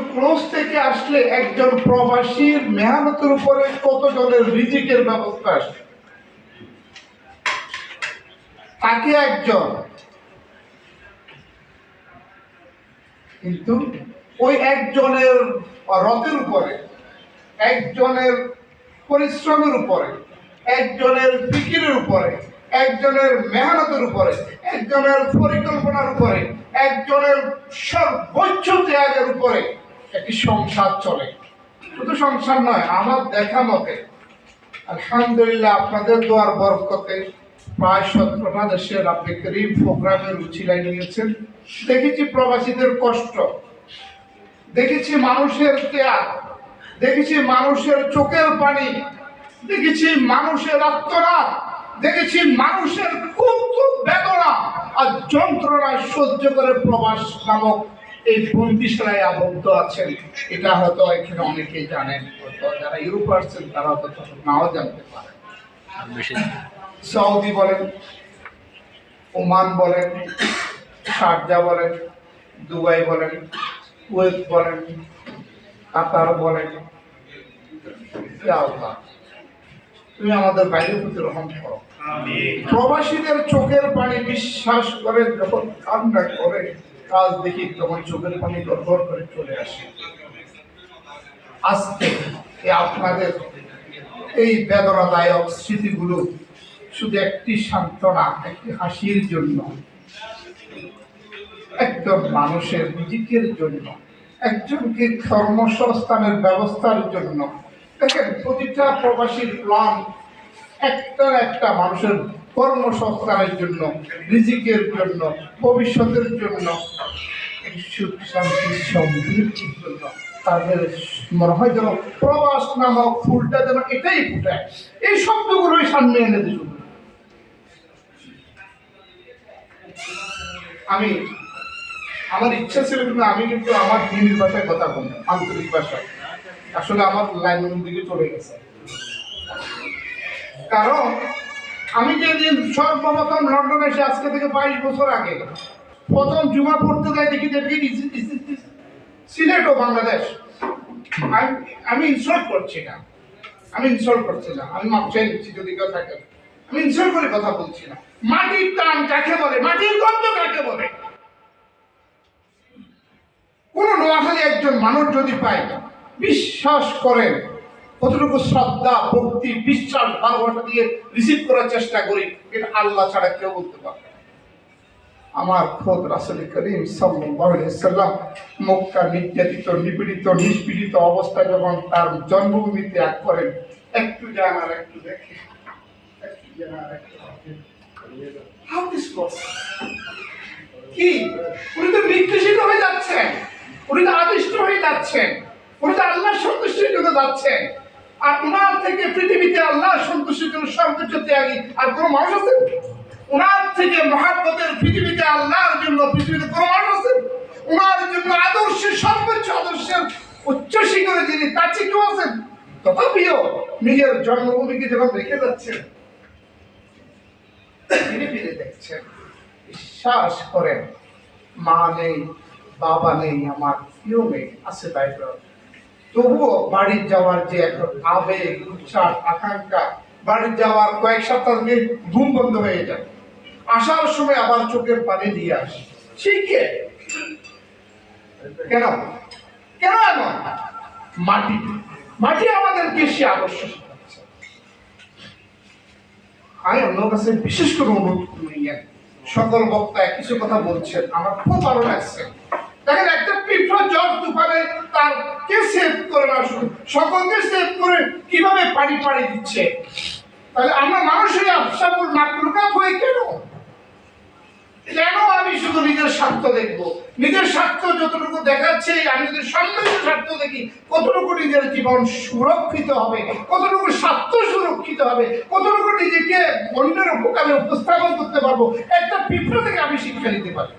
কিন্তু ক্লোজ থেকে আসলে একজন প্রবাসীর মেহনতের উপরে কতজনের রিজিকের ব্যবস্থা আসে তাকে একজন। কিন্তু ওই একজনের রথের উপরে, একজনের পরিশ্রমের উপরে, একজনের ফিকিরের উপরে, একজনের মেহনতের উপরে, একজনের পরিকল্পনার উপরে, একজনের সর্বোচ্চ ত্যাগের উপরে একটি সংসার চলে। শুধু সংসার নয়, আমার দেখা মতে, আলহামদুলিল্লাহ আপনাদের দোয়ার বরকতে প্রায় সতেরোটা দেশের আপনি করিম প্রোগ্রামের উচিলায় নিয়েছেন। দেখেছি প্রবাসীদের কষ্ট। দেখেছি মানুষের ত্যাগ দেখেছি মানুষের চোখের পানি। দেখেছি মানুষের আত্মনাদ দেখেছি মানুষের খুব খুব বেদনা আর যন্ত্রণা সহ্য করে প্রবাস নামক এই বন্দিশালায় আবদ্ধ আছেন এটা হয়তো এখানে অনেকেই জানেন যারা ইউরোপ আসছেন তারা হয়তো তখন নাও জানতে পারেন। সৌদি বলেন ওমান বলেন শারজা বলেন দুবাই বলেন কুয়েত বলেন কাতার বলেন তুমি আমাদের বাইরে প্রতি রহম করো। প্রবাসীদের চোখের পানি বিশ্বাস করে যখন কান্না করে কাজ দেখি তখন চোখের পানি গড়গড় করে চলে আসে। আজকে আপনাদের এই বেদনাদায়ক স্মৃতিগুলো শুধু একটি সান্ত্বনা, একটি হাসির জন্য। একজন মানুষের নিজেকের জন্য, একজনকে কর্মসংস্থানের ব্যবস্থার জন্য। দেখেন, প্রতিটা প্রবাসীর প্ল্যান একটা একটা মানুষের কর্মসংস্থানের জন্য রিজিকের জন্য, ভবিষ্যতের জন্য সুখ শান্তি সমৃদ্ধির জন্য তাদের মনে হয় যেন প্রবাস নামক ফুলটা যেন এটাই ফুটায় এই শব্দগুলোই সামনে এনে দিল। আমি, আমার ইচ্ছা ছিল কিন্তু আমি কিন্তু আমার দিনের ভাষায় কথা বলি আন্তরিক ভাষায়। আসলে আমার লাইন দিকে চলে গেছে। কারণ আমি যেদিন সর্বপ্রথম লন্ডনে এসে আজকে থেকে বাইশ বছর আগে প্রথম জুমা পড়তে যাই দেখি সিলেট ও বাংলাদেশ। আমি ইনসাল্ট করছি না আমি ইনসল্ট করছি না আমি মাপ চাই নিচ্ছি যদি কেউ থাকে। আমি ইনসল্ট করে কথা বলছি না। মাটির টান কাকে বলে? মাটির গন্ধ কাকে বলে? কোন নোয়াখালী একজন মানুষ যদি পায়, বিশ্বাস করেন কতটুকু শ্রদ্ধা, ভক্তি, বিশ্বাস, ভালোবাসা দিয়ে রিসিভ করার চেষ্টা করি, এটা আল্লাহ ছাড়া কেউ বলতে পারবে আমার খোদ রাসুল করিম সাল্লাম মক্কা নির্যাতিত, নিপীড়িত, নিষ্পীড়িত অবস্থায় যখন তার জন্মভূমি ত্যাগ করেন, একটু যান আর একটু দেখে আর? কি? উনি তো হয়ে যাচ্ছেন। উনি তো আদিষ্ট হয়ে যাচ্ছেন। উনি তো আল্লাহ সন্তুষ্টির জন্য যাচ্ছেন। আর ওনার থেকে পৃথিবীতে আল্লাহ সন্তুষ্টির জন্য ত্যাগী আর কোনো মানুষ আছে? ওনার থেকে মহাব্বতের পৃথিবীতে আল্লাহর জন্য পৃথিবীতে কোনো মানুষ আছে? ওনার জন্য আদর্শের সর্বোচ্চ আদর্শের উচ্চ শিখরে যিনি, তার চেয়ে কেউ আছেন? তথাপিও নিজের জন্মভূমিকে যখন রেখে যাচ্ছেন ফিরে ফিরে দেখছেন, বিশ্বাস করেন, মা নেই, বাবা নেই, আমার কেউ নেই আছে বাইরে। তবুও বাড়ি যাওয়ার যে এখন আবেগ উচ্ছ্বাস আকাঙ্ক্ষা, বাড়ি যাওয়ার কয়েক সপ্তাহ আগে ঘুম বন্ধ হয়ে যায়। আসার সময় আবার চোখের পানি দিয়ে আসে। শিখে কেন? কেন এমন? মাটি। মাটি আমাদেরকে সে শেখাচ্ছে আমি অন্য কাছে বিশেষ করে অনুরোধ করি সকল বক্তা কিছু কথা বলছেন। আমার খুব ভালো লাগছে। দেখেন, একটা তীব্র জ্বর তুফানে তার কে সেভ করে না সকলকে সেভ করে কীভাবে পানি পাড়ি দিচ্ছে? তাহলে আমরা মানুষের আফসাবুল মাকলুকাত হয়ে কেন? কেন আমি শুধু নিজের স্বার্থ দেখব? নিজের স্বার্থ যতটুকু দেখাচ্ছে, আমি যদি সম্মিলিত স্বার্থ দেখি, কতটুকু নিজের জীবন সুরক্ষিত হবে? কতটুকু স্বার্থ সুরক্ষিত হবে? কতটুকু নিজেকে অন্যের উপকারে উপস্থাপন করতে পারব? একটা পিঁপড়া থেকে আমি শিক্ষা নিতে পারি।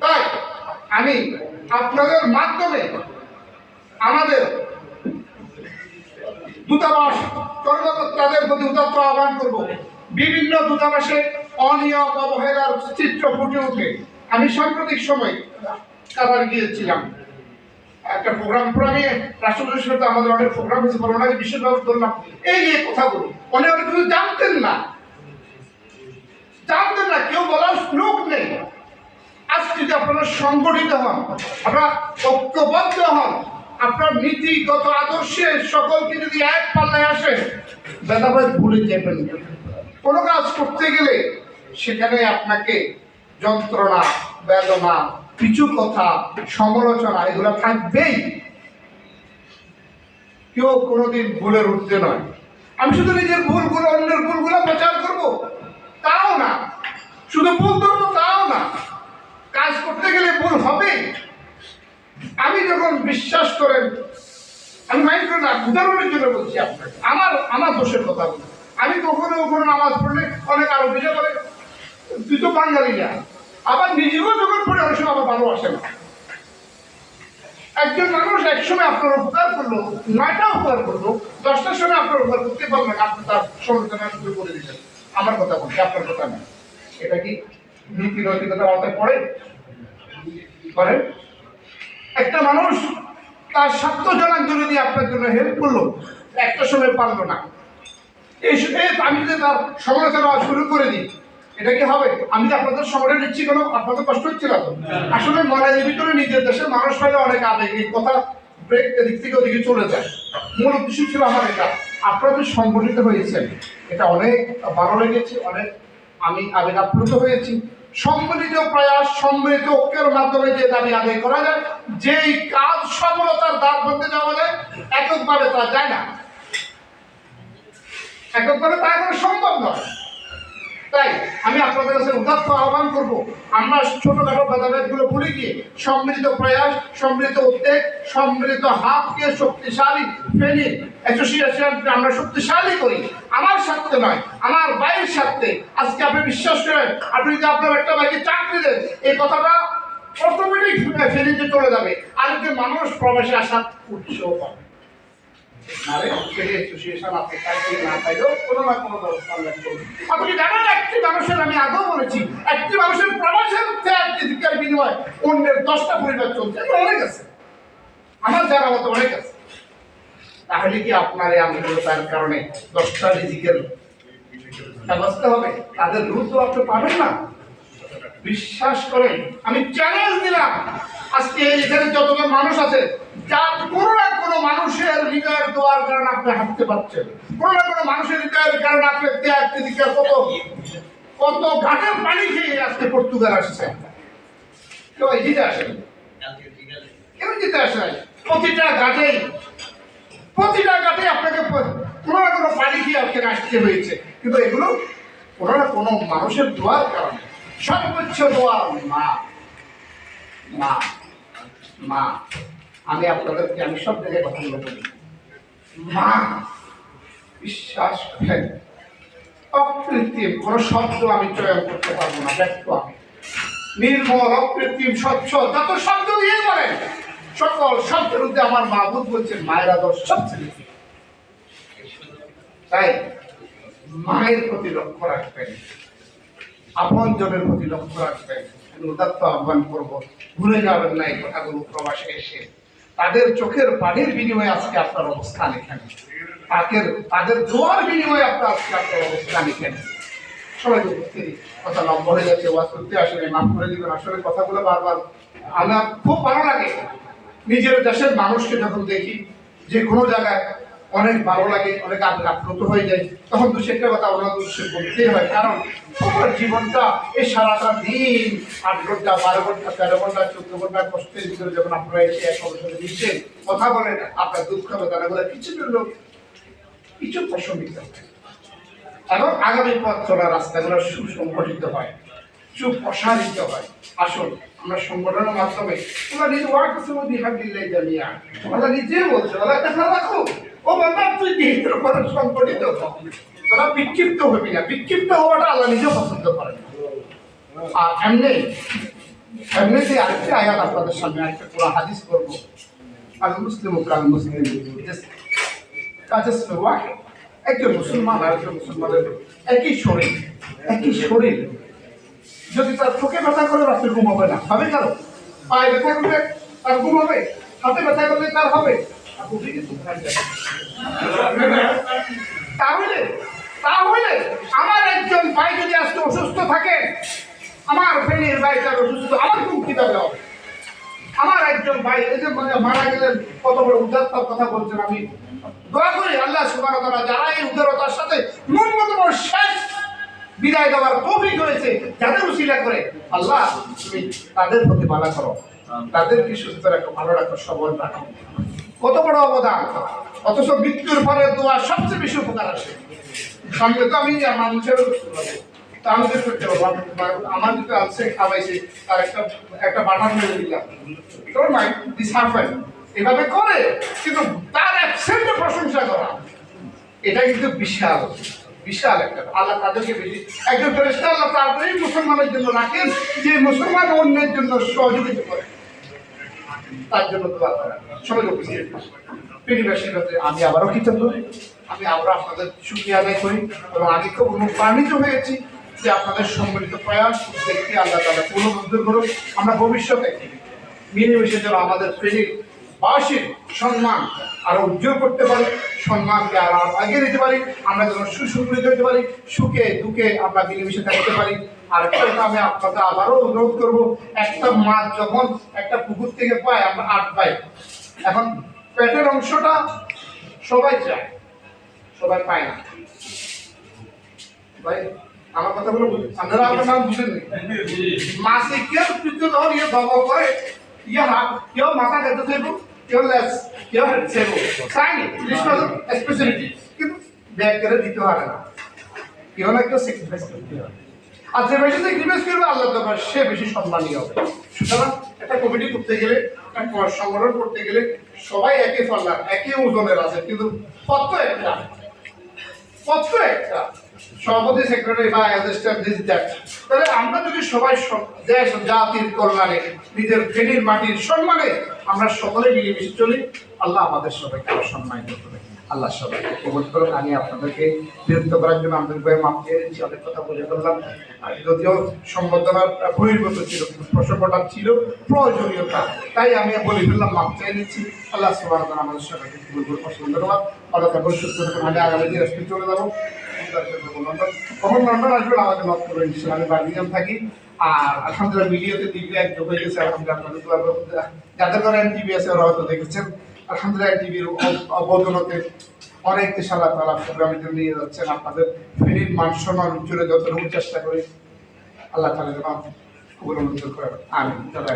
তাই আমি আপনাদের মাধ্যমে আমাদের দূতাবাস, কর্মকর্তাদের প্রতি উদাত্ত আহ্বান করব। বিভিন্ন দূতাবাসে অনিয়ম, অবহেলার চিত্র ফুটে ওঠে। আমি সাম্প্রতিক সময় কাতার গিয়েছিলাম। একটা প্রোগ্রাম প্রোগ্রামে রাষ্ট্রপতির সাথে আমাদের অনেক প্রোগ্রাম হয়েছে, বলে বিশেষভাবে বললাম। এই নিয়ে কথা বলুন অনেক অনেক কিছু জানতেন না। জানতেন না, কেউ বলার লোক নেই। আজ যদি আপনারা সংগঠিত হন, আপনারা ঐক্যবদ্ধ হন, আপনার নীতিগত আদর্শে সকলকে যদি এক পাল্লায় আসে ভেদাভেদ ভুলে যাবেন কোনো কাজ করতে গেলে সেখানে আপনাকে যন্ত্রণা, বেদনা কিছু কথা, সমালোচনা, এগুলো থাকবেই। কেউ কোনোদিন ভুলের উঠতে নয়। আমি শুধু নিজের ভুলগুলো, অন্যের ভুলগুলো প্রচার করব। তাও না। ভুল ধরবো তাও না। কাজ করতে গেলে ভুল হবে। আমি যখন বিশ্বাস করেন আমি মাইন্ড করি না, উদাহরণের জন্য বলছি আপনাকে, আমার আমার দোষের কথা বলি। আমি কখনো কখনো নামাজ পড়লে অনেক আরও বিষয় করে তুই তো বাঙালি না। আবার নিজেও যখন পড়ে, অনেক সময় আমার ভালো আসে না। একজন মানুষ একসময় আপনার উপকার করল নয়টা উপকার করল, দশটার সময় আপনার উপকার করতে পারলেন আপনি তার সমালোচনা শুরু করে দিলেন। আমার কথা বলছি, আপনার কথা না এটা কি? নীতি নৈতিকতার আওতায় পড়ে? করে একটা মানুষ তার স্বার্থ জানার জন্য দিয়ে আপনার জন্য হেল্প করল একটা সময় পারল না। এই আমি যদি তার সমালোচনা শুরু করে দিই, এটা কি হবে? আমি যে আপনাদের সময়টা নিচ্ছি কেন, আপনাদের কষ্ট হচ্ছে না তো? আসলে মনের ভিতরে নিজের দেশের মানুষ পাইলে অনেক আবেগ, এই কথা ব্রেক এদিক থেকে ওদিকে চলে যায়। মূল উদ্দেশ্য ছিল আমার এটা। আপনারা সংগঠিত হয়েছেন। এটা অনেক ভালো লেগেছে, অনেক আমি আবেগ আপ্লুত হয়েছি। সম্মিলিত প্রয়াস, সম্মিলিত ঐক্যের মাধ্যমে যে দাবি আদায় করা যায়, যেই কাজ সফলতার দ্বার ধরতে যাওয়া যায় এককভাবে তা যায় না। এককভাবে তা এখন সম্ভব নয়। আপনাদের কাছে উদাত্ত আহ্বান করব, আমরা ছোটখাটো ভেদাভেদগুলো ভুলে গিয়ে সম্মিলিত প্রয়াস, সম্মিলিত উদ্যোগ সম্মিলিত হাতকে শক্তিশালী আমরা শক্তিশালী করি। আমার স্বার্থে নয়, আমার বাইরের স্বার্থে। আজকে আপনি বিশ্বাস করেন, আপনি যদি আপনার একটা বাইকে চাকরি দেন, এই কথাটা অটোমেটিক ফেরিতে চলে যাবে। আরেকজন মানুষ প্রবেশে আসার উৎসাহ পাবে। তাহলে কি আপনার এই আন্তরিকতার কারণে দশটা রিজিকের ব্যবস্থা হবে? তাদের তো আপনি পাবেন না। বিশ্বাস করেন, আমি চ্যালেঞ্জ দিলাম। আজকে এখানে যতজন মানুষ আছে যার কোনো না কোনো মানুষের হৃদয়ের দোয়ার কারণে আপনি হাঁটতে পারছেন। কোনো না কোনো মানুষের হৃদয়ের কারণে আপনি ত্যাগ তিতিকার কত কত ঘাটের পানি খেয়ে আজকে পর্তুগাল আসছে। কেউ জিতে আসেন? কেউ জিতে আসে নাই। প্রতিটা ঘাটেই প্রতিটা ঘাটে আপনাকে কোনো না কোনো পানি খেয়ে আজকে আসতে হয়েছে। কিন্তু এগুলো কোনো না কোনো মানুষের দোয়ার কারণে। সর্বোচ্চ দোয়া মা মা মা। আমি আপনাদেরকে, আমি সব জায়গায় কথা বলে বলি মা, বিশ্বাস করেন, অকৃত্রিম, কোনো শব্দ আমি চয়ন করতে পারব না, ব্যক্ত আমি। নির্মল, অকৃত্রিম, স্বচ্ছ, যত শব্দ দিয়ে বলেন, সকল শব্দের মধ্যে আমার মাহবুব বলছেন, মায়ের আদর্শ সবচেয়ে। তাই মায়ের প্রতি লক্ষ্য রাখবেন আপন জনের প্রতি লক্ষ্য রাখবেন আমি উদাত্ত আহ্বান করব, ভুলে যাবেন না এই কথাগুলো প্রবাসে এসে। তাদের চোখের পানির বিনিময়ে আজকে আপনার অবস্থান এখানে। তাদের তাদের জোয়ার বিনিময়ে আপনার আজকে আপনার অবস্থান এখানে। সবাই কথা যাচ্ছে, ওয়াজ করতে আসলে করে আসলে কথাগুলো বারবার আমার খুব ভালো লাগে। নিজের দেশের মানুষকে যখন দেখি, যে কোনো জায়গায় অনেক ভালো লাগে, অনেক আবেগ আপ্লুত হয়ে যায়। তখন দু একটা কথা ওনার উদ্দেশ্যে বলতেই হয়। কারণ সবার জীবনটা এই সারাটা দিন আট ঘণ্টা, বারো ঘণ্টা, তেরো ঘণ্টা, চোদ্দ ঘণ্টা কষ্টের ভিতরে যখন আপনারা এসে এক অবসরে দিচ্ছেন, কথা বলেন, আপনার দুঃখ বেদনাগুলো কিছু জন্য কিছু প্রশমিত হয়। এবং আগামী পথ চলার রাস্তাগুলো সুসংগঠিত হয়, সুপ্রসারিত হয়। আসুন, আমরা সংগঠনের মাধ্যমে তোমরা নিজে ওয়ার্ক সমিতি হাবিল্লাই জানিয়া তোমরা নিজে বলছো দেখা রাখো ও বাবা তুই দিনের উপরে সংগঠিত। তোরা বিক্ষিপ্ত হবি না। বিক্ষিপ্ত হওয়াটা আল্লাহ নিজে পছন্দ করেন। আর এমনি এমনিতে আরেকটি আয়াত আপনাদের সামনে, আরেকটা পুরো হাদিস করব আল মুসলিম কাল মুসলিম। কাজে ওয়াহিদ একজন মুসলমান আর একজন মুসলমানের একই শরীর একই শরীর। যদি তার চোখে ব্যথা করে রাত্রে ঘুম হবে না হবে কারও পায়ে ব্যথা করলে তার ঘুম হবে হাতে ব্যথা করলে তার হবে? তাহলে তাহলে আমার একজন ভাই যদি আজকে অসুস্থ থাকে আমার ফ্রেন্ডের ভাই তার অসুস্থ আমার কীভাবে হবে আমার একজন ভাই এই যে মানে মারা গেলেন কত বড় উদারতার কথা বলছেন আমি। দয়া করি আল্লাহ সুবাহ যারা এই উদারতার সাথে ন্যূনতম শেষ বিদায় দেওয়ার তৌফিক হয়েছে যাদের উসিলা করে আল্লাহ তুমি তাদের প্রতি মালা করো। তাদেরকে সুস্থ রাখো ভালো রাখো সবল রাখো। কত বড় অবদান? অথচ মৃত্যুর পরে দোয়া সবচেয়ে বেশি উপকার আসে। সঙ্গে তো আমি মানুষের তা আমি বের করতে পারব। আমি- আমার যেটা আছে, খাওয়াইছে তার একটা একটা বাটার মেরে দিলাম। তোর মাই দিস হ্যাপেন এভাবে করে, কিন্তু তার অ্যাবসেন্টে প্রশংসা করা। এটা কিন্তু বিশাল বিশাল একটা, আল্লাহ তাদেরকে বেশি একজন ফেরেস্তা আল্লাহ তাদেরই মুসলমানের জন্য রাখেন, যে মুসলমান অন্যের জন্য সহযোগিতা করে। তার জন্য তো করা সবাই আমি আবারও কৃতজ্ঞ। আমি আবারও আপনাদের সুক্রিয়া আদায় করি এবং আমি খুব অনুপ্রাণিত হয়েছি যে আপনাদের সম্মিলিত প্রয়াস দেখতে আল্লাহ তালা পুনরুদ্ধার করুন আমরা ভবিষ্যতে মিলেমিশে যেন আমাদের ফেরির বাসীর সম্মান আরও উজ্জ্বল করতে পারি সম্মানকে আরও এগিয়ে দিতে পারি আমরা যেন সুসংগঠিত হতে পারি সুখে দুঃখে আমরা মিলেমিশে থাকতে পারি। আর একটা আমি আপনাকে আবারও অনুরোধ করব একটা মাছ যখন একটা পুকুর থেকে পায় আমরা আট পাই এখন পেটের অংশটা সবাই চায় সবাই পায় না। ভাই আমার কথাগুলো বুঝুন। আপনারা আপনার নাম বুঝেন মাসে কেউ কিন্তু ধর ইয়ে বাবা করে ইয়ে হাত কেউ মাথা খেতে চাইব কেউ হেড চাইব স্পেশালিটি কিন্তু ব্যাগ করে দিতে পারে না। কেউ না কেউ স্যাক্রিফাইস করতে হবে আর যে বেশি স্যাক্রিফাইস করবে আল্লাহ দরবার সে বেশি সম্মানীয় হবে। সুতরাং একটা কমিটি করতে গেলে সংগঠন করতে গেলে সবাই একই ফল্লার একই ওজনের আছে। কিন্তু কত একটা। কত একটা। সভাপতি সেক্রেটারি বা অ্যাসিস্ট্যান্ট দিস দ্যাট তাহলে আমরা যদি সবাই দেশ জাতির কল্যাণে, নিজের ফেনীর মাটির সম্মানে আমরা সকলে মিলেমিশে চলি, আল্লাহ আমাদের সবাইকে সম্মানিত করে আল্লাহ সবাইকে কবুল করুন আমি আপনাদেরকে বিরক্ত করার জন্য আমাদের ভাই মাপ দিচ্ছি অনেক কথা বলে ফেললাম। যদিও সম্বোধনার বহির্গত ছিল প্রসঙ্গটা ছিল প্রয়োজনীয়তা। তাই আমি বলে ফেললাম মাপ চাই নিচ্ছি। আল্লাহ সুবাহ আমাদের সবাইকে কবুল করুন অসংখ্য ধন্যবাদ। আল্লাহ তারপর সুস্থ থাকুন। আমি আগামী দিন আজকে চলে যাব। কখন লন্ডন আসবেন আমাকে নক করবেন আমি বার্মিংহাম থাকি। আর আলহামদুলিল্লাহ ভিডিওতে দিব্য এক যোগ হয়ে গেছে। আলহামদুলিল্লাহ, আপনাদের যাদের ঘরে এনটিভি আছে, ওরা হয়তো দেখেছেন। সন্ধ্যায় টিভির বদলতে অনেক ইশাল্লাহ তালা প্রোগ্রামের জন্য নিয়ে যাচ্ছেন। আপনাদের ফেনীর মান সম্মান উজ্জ্বলে যতটুকু চেষ্টা করি, আল্লাহ তালা যেন কবুল মঞ্জুর করেন আমি তারা